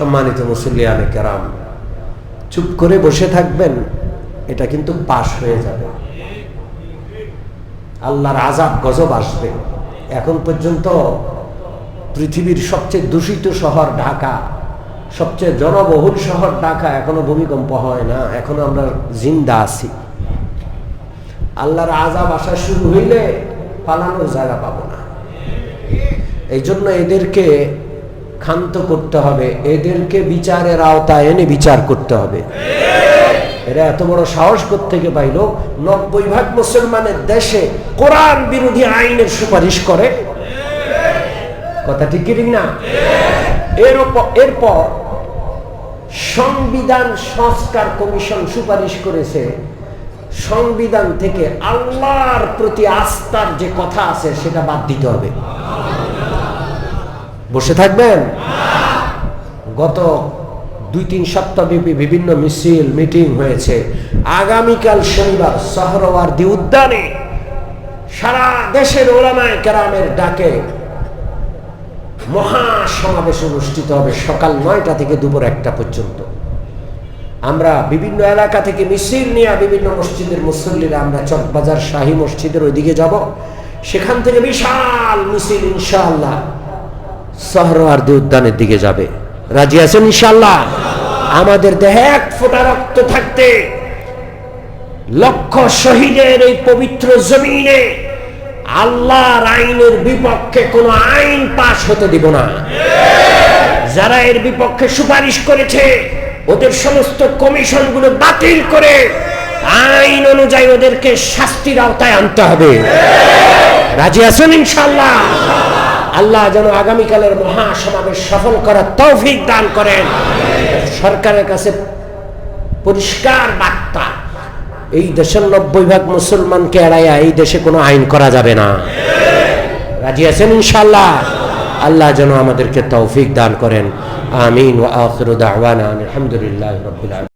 সম্মানিত মুসল্লিয়ানে কেরাম, চুপ করে বসে থাকবেন, এটা কিন্তু পাশ হয়ে যাবে। আল্লাহর আজাব গজব আসবে। এখন পর্যন্ত পৃথিবীর সবচেয়ে দূষিত শহর ঢাকা, সবচেয়ে জনবহুল শহর ঢাকা এখনও ভূমিকম্প হয় না, এখনও আমরা জিন্দা আছি। আল্লাহর আজাব আসা শুরু হইলে পালানোর জায়গা পাবো না। এই জন্য এদেরকে ক্ষান্ত করতে হবে। এদেরকে বিচারের আওতায় এনে বিচার করতে হবে। এরা এত বড় সাহস থেকে পাইল? নব্বই ভাগ মুসলমানের দেশে কোরআন বিরোধী আইনের সুপারিশ করে। কথা ঠিক কি না? এর এরপর সংবিধান সংস্কার কমিশন সুপারিশ করেছে। সংবিধান থেকে আল্লাহর প্রতি আস্থার যে কথা আছে, সেটা বাদ দিতে হবে। বসে থাকবেন? গত দুই তিন সপ্তাহব্যাপী বিভিন্ন মিছিল, মিটিং হয়েছে। আগামীকাল শনিবার সহরওয়ার্দী উদ্যানে সারা দেশের ওলামায় কেরামের ডাকে মহা সমাবেশ অনুষ্ঠিত হবে সকাল নয়টা থেকে দুপুর একটা পর্যন্ত। আমরা বিভিন্ন এলাকা থেকে মিছিল নিয়ে বিভিন্ন মসজিদের মুসল্লিরা আমরা চকবাজার শাহী মসজিদের ওইদিকে যাব। সেখান থেকে বিশাল মিছিল, ইনশাআল্লাহ। সহরওয়ার্দী উদ্যানের দিকে যাবে। রাজি আছেন ইনশাল্লাহ আমাদের দেহে এক ফোঁটা রক্ত থাকতে লক্ষ শহীদের এই পবিত্র জমিনে আল্লাহর আইনের বিপক্ষে কোনো আইন পাশ হতে দিব না। যারা এর বিপক্ষে সুপারিশ করেছে, ওদের সমস্ত কমিশনগুলো বাতিল করে আইন অনুযায়ী ওদেরকে শাস্তির আওতায় আনতে হবে। রাজি আছেন ইনশাল্লাহ আল্লাহ যেন আগামীকালের মহা সমাবেশ সফল করার তৌফিক দান করেন। সরকারের কাছে পরিষ্কার বার্তা, এই দেশের নব্বই ভাগ মুসলমানকে এড়াইয়া এই দেশে কোনো আইন করা যাবে না। রাজি আছেন ইনশাল্লাহ আল্লাহ যেন আমাদেরকে তৌফিক দান করেন। আমিন আলহামদুলিল্লাহ